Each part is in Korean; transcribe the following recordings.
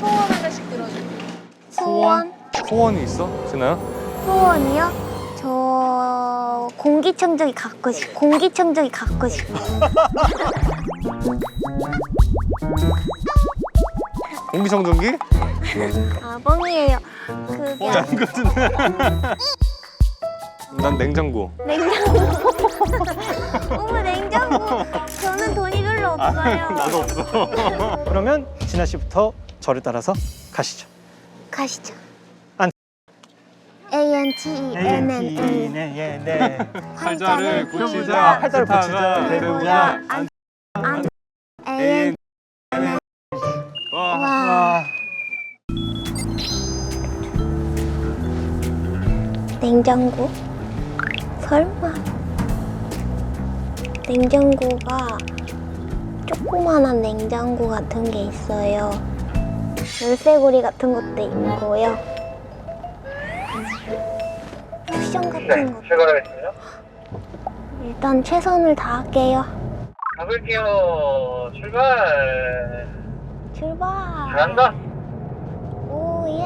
소원 하나씩 들어줄게. 소원? 소원이 있어? 진아야? 소원이요? 저 공기청정기 갖고 싶. 공기청정기 갖고 싶어. 공기청정기? 아 뻥이에요. 그게 뻥이 아니거든. 난 냉장고. 냉장고. 어머 냉장고. 저는 돈이 별로 없어요. 나도 없어. 그러면 진아 씨부터 저를 따라서 가시죠. 가시죠. 안- A N T E N N A. 네, 예, 네. 팔자를 고치자. 팔자를 고치자, 배우자. 안 안. A N. 와, 냉장고? 설마 냉장고가 조그만한 냉장고 같은 게 있어요. 열쇠고리 같은 것도 있고요. 쿠션 같은 거. 출발하겠습니다. 일단 최선을 다할게요. 가볼게요. 출발. 출발. 잘한다. 오 예.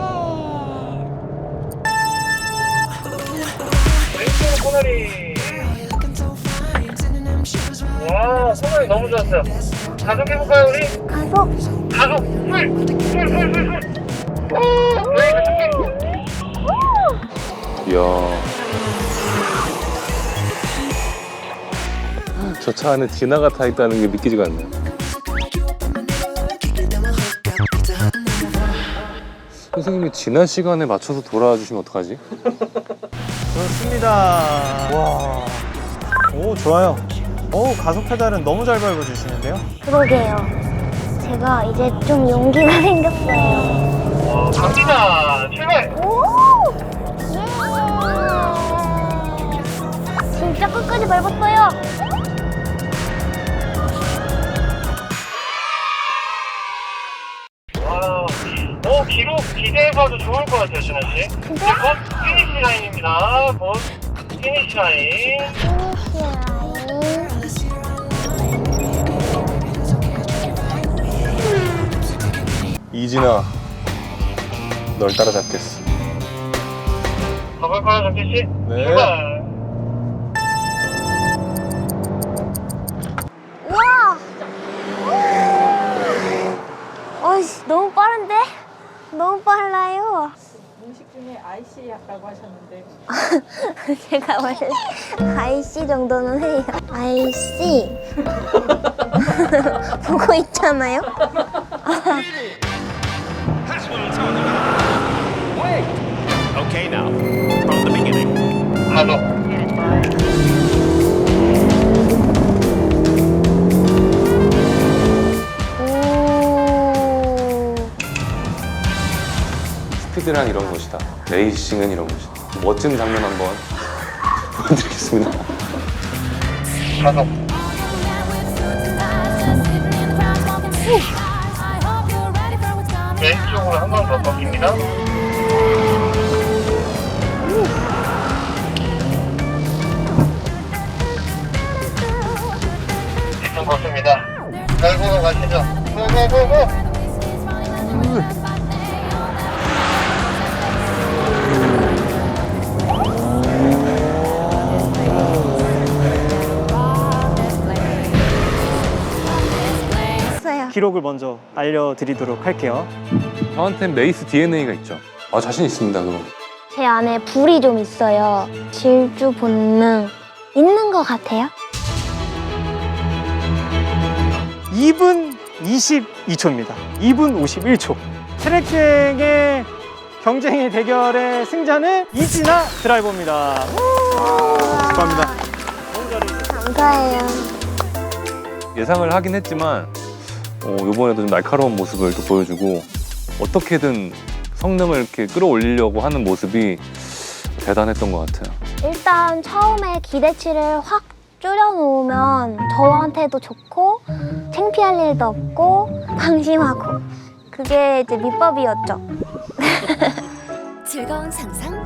왼쪽 코너리. 와, 코너리 너무 좋았어요. 가속 해볼까요, 우리? 가속. 가속. 훌, 훌. 오, 브레이크 좋게. 이야. 저 차 안에 디나가 타 있다는 게 믿기지가 않네요. 선생님이 지난 시간에 맞춰서 돌아와 주시면 어떡하지? 좋습니다. 와, 오 좋아요. 오 가속 페달은 너무 잘 밟아주시는데요. 그러게요. 제가 이제 좀 용기가 생겼어요. 어, 갑니다. 출발. 오! 예! 진짜 끝까지 밟았어요. 와, 오, 기록 기대해봐도 좋을 것 같아요, 준하 씨. 진짜? 곧 피니시 라인입니다. 곧 피니시 라인. 피니시 이진아, 널 따라잡겠어. 가볼까요, 정태 씨? 네. 출발. 우와! 어이씨, 너무 빠른데? 너무 빨라요. 음식 중에 IC 약라고 하셨는데 제가 원래 IC 정도는 해요. IC. 보고 있잖아요? Okay, now, from the beginning. 가속. 오. 스피드란 이런 것이다. 레이싱은 이런 것이다. 멋진 장면 한번 보여드리겠습니다. 왼쪽으로 한 번 더 꺾입니다. 뒤쪽 걷습니다. 결국으로 가시죠. 고고고고! 기록을 먼저 알려드리도록 할게요. 저한텐 레이스 DNA가 있죠. 아, 자신 있습니다, 그거. 제 안에 불이 좀 있어요. 질주 본능. 있는 것 같아요. 2분 22초입니다. 2분 51초. 트랙 주행의 경쟁의 대결의 승자는 이진아 드라이버입니다. 우! 축하합니다. 감사해요. 예상을 하긴 했지만 어, 이번에도 좀 날카로운 모습을 또 보여주고 어떻게든 성능을 이렇게 끌어올리려고 하는 모습이 대단했던 것 같아요. 일단 처음에 기대치를 확 줄여놓으면 저한테도 좋고 창피할 일도 없고 방심하고 그게 이제 밑밥이었죠. 즐거운 상상